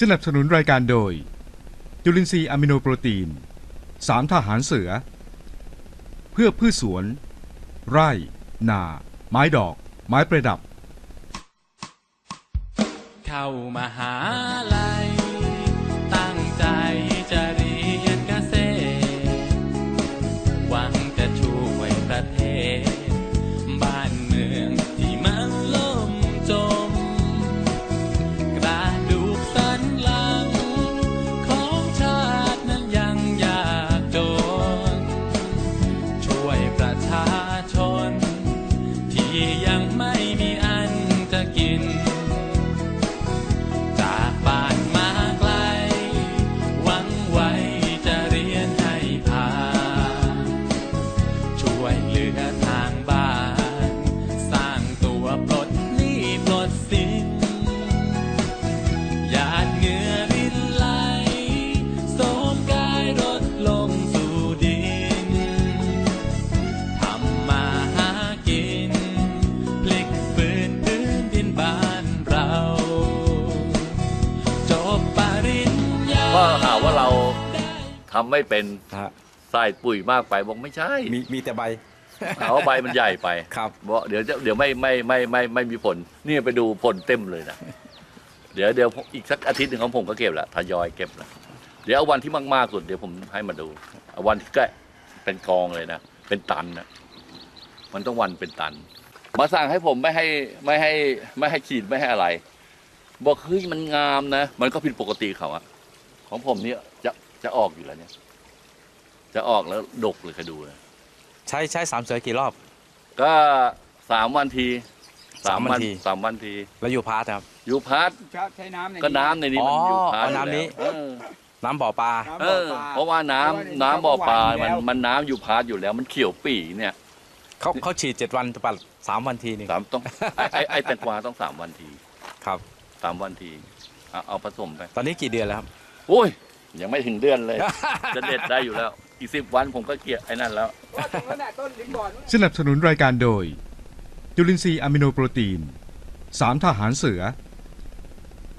สนับสนุนรายการโดย จุลินทรีย์อะมิโนโปรตีนสามทหารเสือ เพื่อพืชสวน ไร่ นา ไม้ดอก ไม้ประดับ เข้ามาหาลา ทำไม่เป็นฮะใส่ปุ๋ยมากไปบอกไม่ใช่มีมีแต่ใบหาว่าใบมันใหญ่ไปครับ บอกเดี๋ยวจะเดี๋ยวไม่ไม่ไม่ไม่ไม่มีผล นี่ไปดูผลเต็มเลยนะเดี๋ยวเดี๋ยวอีกสักอาทิตย์หนึ่งของผมก็เก็บละทยอยเก็บละเดี๋ยวเอาวันที่มากๆสุดเดี๋ยวผมให้มาดูเอาวันที่ใกล้เป็นกองเลยนะ เป็นตันนะมันต้องวันเป็นตัน มาสั่งให้ผมไม่ให้ไม่ให้ไม่ให้ฉีดไม่ให้อะไร บอกเฮ้ยมันงามนะ มันก็ผิดปกติเขาอะของผมเนี่ย จะจะออกอยู่แล้วเนี่ย จะออกแล้วดกเลยคอยดูนะใช้ใช้สามเสือกี่รอบ ก็สามวันทีสามวันที สามวันที แล้วอยู่พาร์ทครับ อยู่พัดใช้น้ำในก็น้ำในนี้มันอ๋ออยู่พัดเอาน้ำนี้เออ น้ำบ่อปลาเออเพราะว่าน้ำน้ำบ่อปลามันมันน้ำอยู่พัดอยู่แล้วมันเขียวปีเนี่ยเขาเขาฉีดเจ็ดวันปัดสามวันทีหนึงสามต้องไอ้ไอ้ไอ้แตงกวาต้องสามวันทีครับ สามวันทีเอาเอาผสมไป ตอนนี้กี่เดือนแล้วครับ โอ้ย ยังไม่ถึงเดือนเลย จะเด็ดได้อยู่แล้ว อีกสิบวันผมก็เกลียดไอ้นั่นแล้ว ว่าตรงนั้นน่ะต้นลิ้นบ่อนสนับสนุนรายการโดย จุลินทรีย์อะมิโนโปรตีนสามทหารเสือ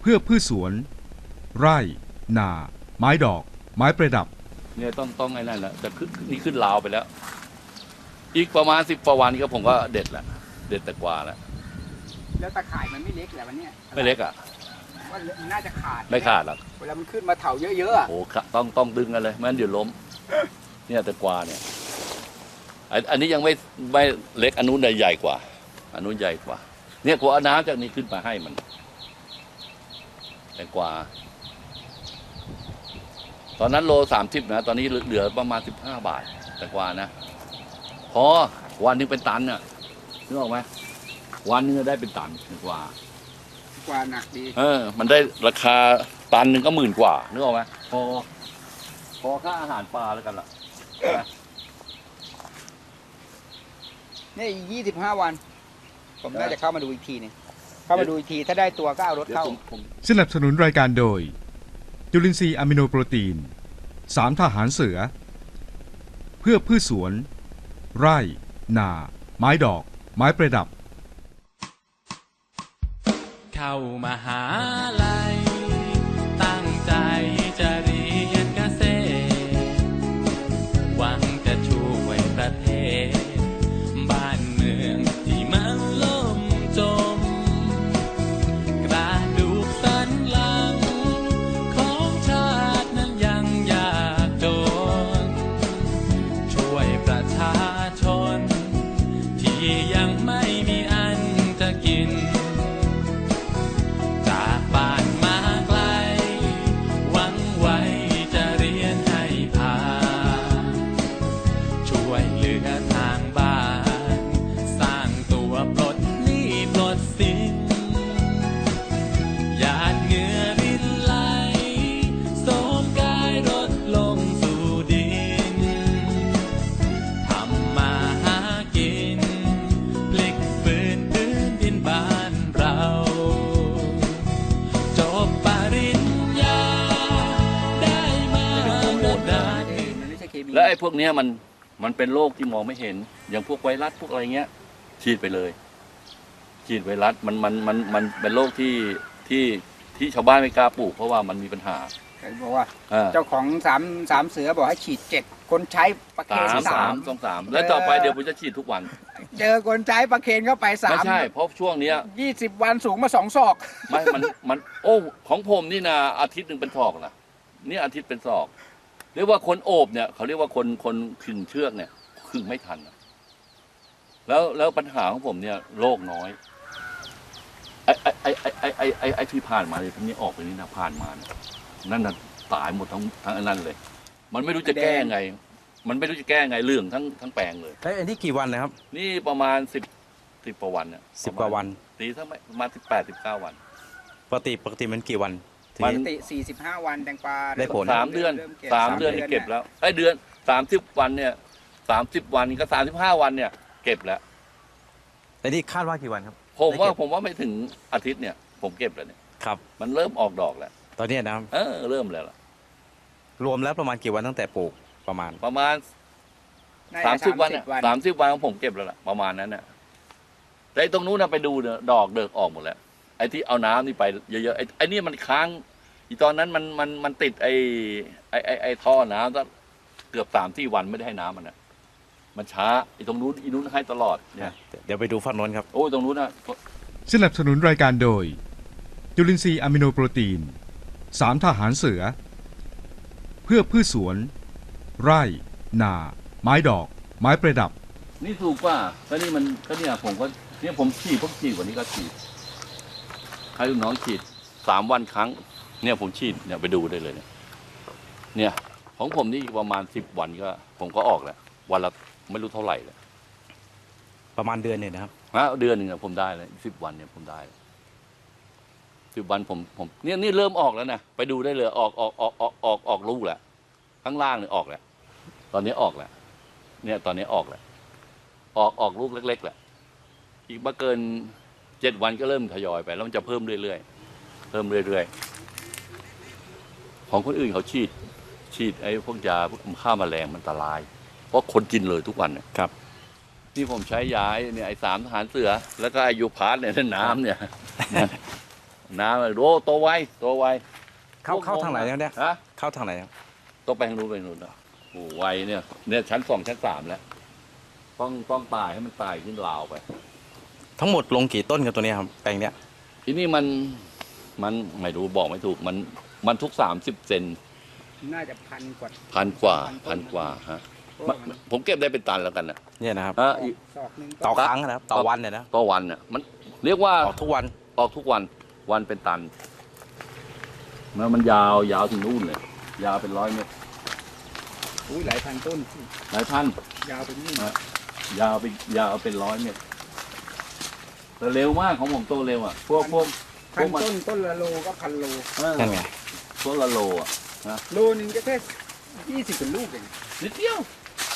เพื่อพืชสวน ไร่ นา ไม้ดอก ไม้ประดับ เนี่ยต้องต้องไอ้นั่นแหละจะขึ้นนี่ขึ้นลาวไปแล้ว อีกประมาณสิบกว่าวันก็ผมก็เด็ดแหละเด็ดแต่กวาแล้วแล้วตะข่ายมันไม่เล็กแหละวันเนี้ยไม่เล็กอะ ว่ามันน่าจะขาดไม่ขาดหรอกเวลามันขึ้นมาเถาเยอะๆอะโอ้โหต้องต้องดึงกันเลยไม่งั้นเดี๋ยวล้ม เนี่ยแต่กวาเนี่ยอันอันนี้ยังไม่ไม่เล็กอันนู้นใหญ่กว่าอันนู้นใหญ่กว่า เนี่ยกว่าเอาน้ำจากนี้ขึ้นมาให้มัน แต่กว่า ตอนนั้นโลสามสิบนะ ตอนนี้เหลือประมาณสิบห้าบาท แต่กว่านะ พอวันหนึงเป็นตันน่ะนึกออกไหมวันหนึงได้เป็นตันแต่กว่า กว่าหนักดีเออ มันได้ราคาตันหนึ่งก็หมื่นกว่านึกออกไหมพอพอค่าอาหารปลาแล้วกันล่ะนี่ยี่สิบห้าวัน ผมน่าจะเข้ามาดูอีกทีหนึงเข้ามาดูอีกทีถ้าได้ตัวก็เอารถเดี๋ยวเข้า ผมผมสนับสนุนรายการโดย จุลินทรีย์อะมิโนโปรตีนสามทหารเสือ เพื่อพืชสวน ไร่ นา ไม้ดอก ไม้ประดับ เข้ามาหาลั ไม่ใช่เคมีแล้วไอ้พวกเนี้ยมันมันเป็นโรคที่มองไม่เห็น อย่างพวกไวรัสพวกอะไรเงี้ย ฉีดไปเลย ฉีดไวรัสมันมันมันมันเป็นโรคที่ที่ที่ชาวบ้านไม่กล้าปลูกเพราะว่ามันมีปัญหาเห็นบอกว่าเออเจ้าของสามสามเสือบอกให้ฉีดเจ็ดคนใช้ประเคนสามสาสามมต้องสามแล้วต่อไปเดี๋ยวผมจะฉีดทุกวันเจอคนใช้ประเคนเข้าไปสาไม่มใช่ เพราะช่วงเนี้ยยี่สิบวันสูงมาสองศอก ไม่มันมัน โอ้ ของผมนี่นะอาทิตย์หนึ่งเป็นศอกนะนี่อาทิตย์เป็นศอก เรียกว่าคนโอบเนี่ยเขาเรียกว่าคนคนขึงเชือกเนี่ยขึงไม่ทันอะแล้วแล้วปัญหาของผมเนี่ยโรคน้อยไอ้ไอ้ไอ้ไอ้ไอ้ไอ้ไอ้ที่ผ่านมาเลยทั้งนี้ออกไปนี่นะผ่านมานะนั่นน่ะตายหมดทั้งทั้งอันนั้นเลย มันไม่รู้จะแก้ไง มันไม่รู้จะแก้ไงเรื่องทั้งทั้งแปลงเลยแล้วอันนี้กี่วันนะครับ นี่ประมาณสิบสิบกว่าวันเนี่ยสิบกว่าวันตีถ้าไม่ประมาณสิบแปดสิบเก้าวันปกติปกติมันกี่วัน ถึงมัน ปกติสี่สิบห้าวันแตงกวาได้ผล สามเดือนริ่ก็บสามเดือนนี่เก็บแล้วไอ้ยเดือนสามสิบวันเนี่ยสามสิบวันก็สามสิบห้าวันเนี่ย เก็บแล้วแล้วนี่คาดว่ากี่วันครับ ผมว่าได้เก็บ ผมว่าไม่ถึงอาทิตย์เนี่ย ผมเก็บแล้วเนี่ยครับ มันเริ่มออกดอกแล้วตอนนี้นะครับเออเริ่มแล้วล่ะรวมแล้วประมาณกี่วันตั้งแต่ปลูกประมาณ ประมาณน่จะสามสิบวัน30อะสามสิบวันของผมเก็บแล้วล่ะประมาณนั้นน่ะแต่ไอ้ตรงนู้นนะไปดูเนี่ยดอกเดิกออกหมดแล้ว ไอ้ที่เอาน้ำนี่ไปเยอะๆไอ้ไอ้นี่มันค้างอีตอนนั้นมันมันมันติดไอ้ไอ้ไอ้ไอ้ท่อน้ำตั้งเกือบสามที่วันไม่ได้ให้น้ำมันอะมันช้าไอ้ตรงนู้นอีนู้นให้ตลอดเนี่ยเดี๋ยวไปดูฝั่งโน้นครับ โอ้ยตรงนู้นนะสนับสนุนรายการโดย จุลินทรีย์อะมิโนโปรตีนสามทหารเสือ เพื่อพืชสวน ไร่ นา ไม้ดอก ไม้ประดับ นี่ถูกป่ะก็นี่มันก็เนี่ยผมก็เนี่ยผมฉีดพวกฉีดกว่านี้ก็ฉีด ให้ลูกน้องฉีดสามวันครั้ง เนี่ยผมฉีดเนี่ยไปดูได้เลยเนี่ยเนี่ย ของผมนี่ประมาณสิบวันก็ ผมก็ออกแล้ววันละไม่รู้เท่าไหร่เลยประมาณเดือนหนึ่งนะครับฮะเดือนหนึ่งอะผมได้เลยสิบวันเนี่ยผมได้สิบวันผมผมเนี่ยนี่เริ่มออกแล้วนะไปดูได้เลยออกออกออกออกออกออกลูกแล้วข้างล่างเนี่ยออกแล้วตอนนี้ออกแล้วเนี่ยตอนนี้ออกแล้วออกออกลูกเล็กๆแหละอีกไม่เกิน เจ็ดวันก็เริ่มทยอยไป แล้วมันจะเพิ่มเรื่อยๆ เพิ่มเรื่อยๆ ของคนอื่นเขาฉีด ฉีดไอ้พวกยาพวกฆ่าแมลงมันอันตราย เพราะคนกินเลยทุกวันเนี่ยครับ ที่ผมใช้ยาไอ้เนี่ยไอ้สามทหารเสือ แล้วก็ไอายุพาร์ทเนี่ยนั่นน้ำเนี่ย น้ำโอ้โตไวโตไวเข้าเข้าทางไหนครับเนี่ยฮะเข้าทางไหนครับต้องไปทางนู้นไปทางนู้นนะโอ้ไวเนี่ยเนี่ยชั้นสองชั้นสามแล้ว ต้องต้องตายให้มันตายขึ้นราวไป ทั้งหมดลงกี่ต้นกับตัวเนี้ยครับแปลงเนี้ยทีนี้มันมันไม่รู้บอกไม่ถูกมันมันทุกสามสิบเซนน่าจะพันกว่า พันกว่าพัพันนต้นกว่าฮะเพราะว่ามัน ผมเก็บได้เป็นตันแล้วกันนะเนี่ยนะครับฮะศอีอกศอกหนึ่งต่อก็ครั้งนะครับต่อวันเนี่ยนะต่อวันน่ะมันเรียกว่า ออกทุกวันออกทุกวันวันเป็นตันแล้วมันยาวยาวถึงนู่นเลย ยาวเป็นร้อยเมตรอุ้ยหลายพันต้น หลายพันยาวไปนี่อะยาวเป็นยาวเป็นร้อยเมตร แต่เร็วมากของผมโตเร็วอะ พวกพวกพันต้นต้นละโลก็พันโลเออนั่นไงพวกละโลอะโลนึงก็แค่ยี่สิบเป็นลูกเองนิดเดียว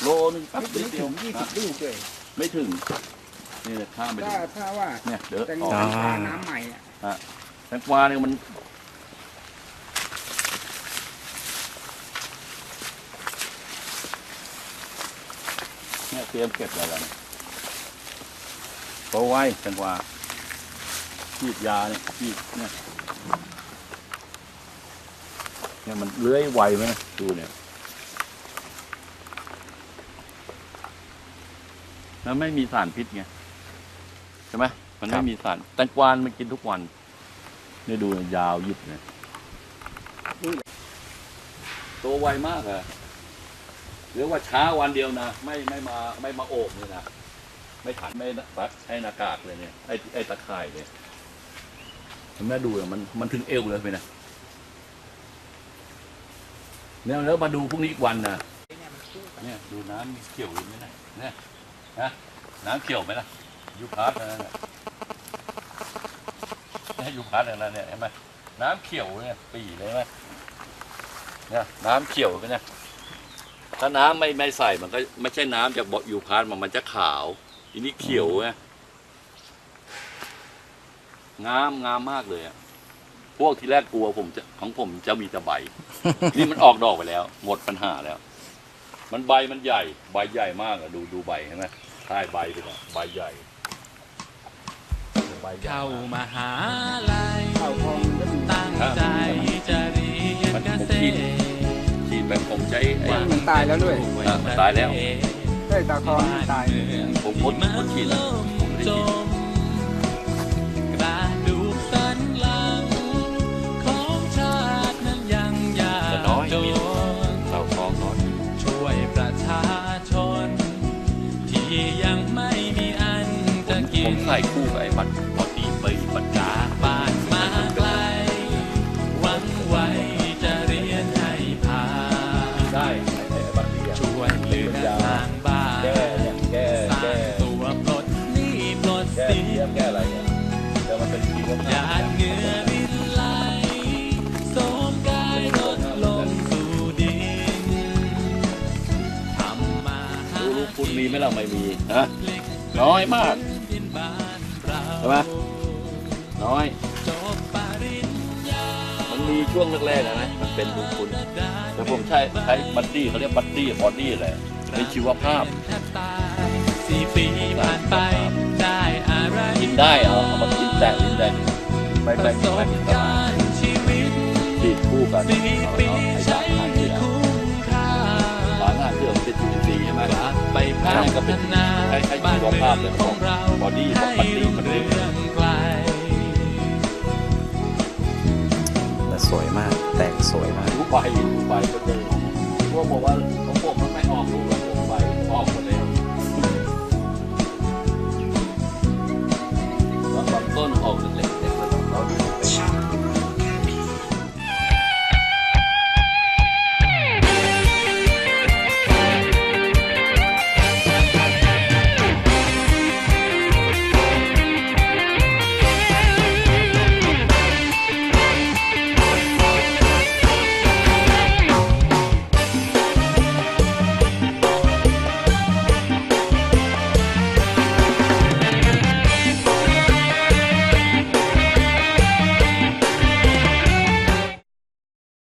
โลนึงแป๊บไม่นิดเดีถึยวงยี่สิบนะลูกเลยไม่ถึง นี่ข้ามไปดูถ้าถ้าว่าเนี่ยเดี๋ยวแตงโมออกน้ำปลาน้ำใหม่อะแตงกวาเนี่ยมันเนี่ยเตรียมเก็บอะไรแล้วเนี่ย โตไว้แตงกวาฉีดยาเนี่ยฉีดเนี่ยเนี่ยมันเลื้อยไวไหมนะดูเนี่ยแล้วไม่มีสารพิษไงใช่ไหมมันครัไม่บมีสารแตงกวามันกินทุกวันเนี่ยดูเนี่ยยาวยิบเนี่ยโตไวมากอะเรียกว่าช้าวันเดียวนะไม่ไม่มาไม่มาโอบเลยนะ ไม่ถันไม่ตัดใช้หน้ากากเลยเนี่ยไอ้ไอ้ตะข่ายเนี่ยเห็นไหมดูมันมันถึงเอวเลยไปนะเนี่ยแล้วมาดูพรุ่งนี้อีกวันนะเนี่ยดูน้ำเขียวอยู่ไหมนะเนี่ยนะน้ำเขียวไหมล่ะยูพาร์ตนั่นน่ะเนี่ยยูพาร์ตนั่นเนี่ยเห็นไหมน้ำเขียวเนี่ยปีเลยไหมเนี่ยน้ำเขียวไปเนี่ยถ้าน้ำไม่ไม่ใส่มันก็ไม่ใช่น้ำจากบ่อยูพาร์ตมันมันจะขาว อันนี้เขียวไงงามงามมากเลยอะพวกที่แรกกลัวผมจะของผมจะมีแต่ใบ นี่มันออกดอกไปแล้ว หมดปัญหาแล้ว มันใบมันใหญ่ ใบใหญ่มากอะดูดูใบเห็นไหมใช่ใบไปก่อนใบใหญ่ใบใหญ่เข้ามากมหาลัยเข้าทองตั้งใจจะเรียนเกษตรฉีดแบบผมใช้ไอ้มันมันตายแล้วด้วยอะมันตายแล้วเฮ้ยตาคอมันตาย ผมพ่นพ่นฉีดแล้วผมไม่ได้ฉีดมกระดูกสันหลังข คุณมีไหมเราไม่มีนะน้อยมากดินบ้านเราใช่ไหมน้อยจบปริญญามันมีช่วงแรกๆนะนะมันเป็นดูคุณได้แต่ผมใช้ใช้บัตตี้เขาเรียกบัตตี้บอดี้แหละเป็นชีวภาพแทบตายสี่ปีผ่านไปได้อะไรกินได้เอาเอามากิน แตะกินได้ไม่ปไม่ระสไม่บมีตกาลารณ์ชีวิตฉีดคู่กันสี่เอาเอาไอ้ใช้สามพันไม่เนี่ยคุ้มค่าสามพันเพื่อมันเป็นจุลินทรีย์ใช่ไหมกลับไปพันั่นก็ฒเป็นนาใช้ใช้บ้านชีวเมืภาพเลยของเราบอดี้ให้บัตตี้รุ่งมันเรืเรียกองไกลแต่สวยมาก แตกสวยมากรู้ใบรู้ใบก็เจอพวกบอกว่าของผมมันไม่ออกลูกหรอก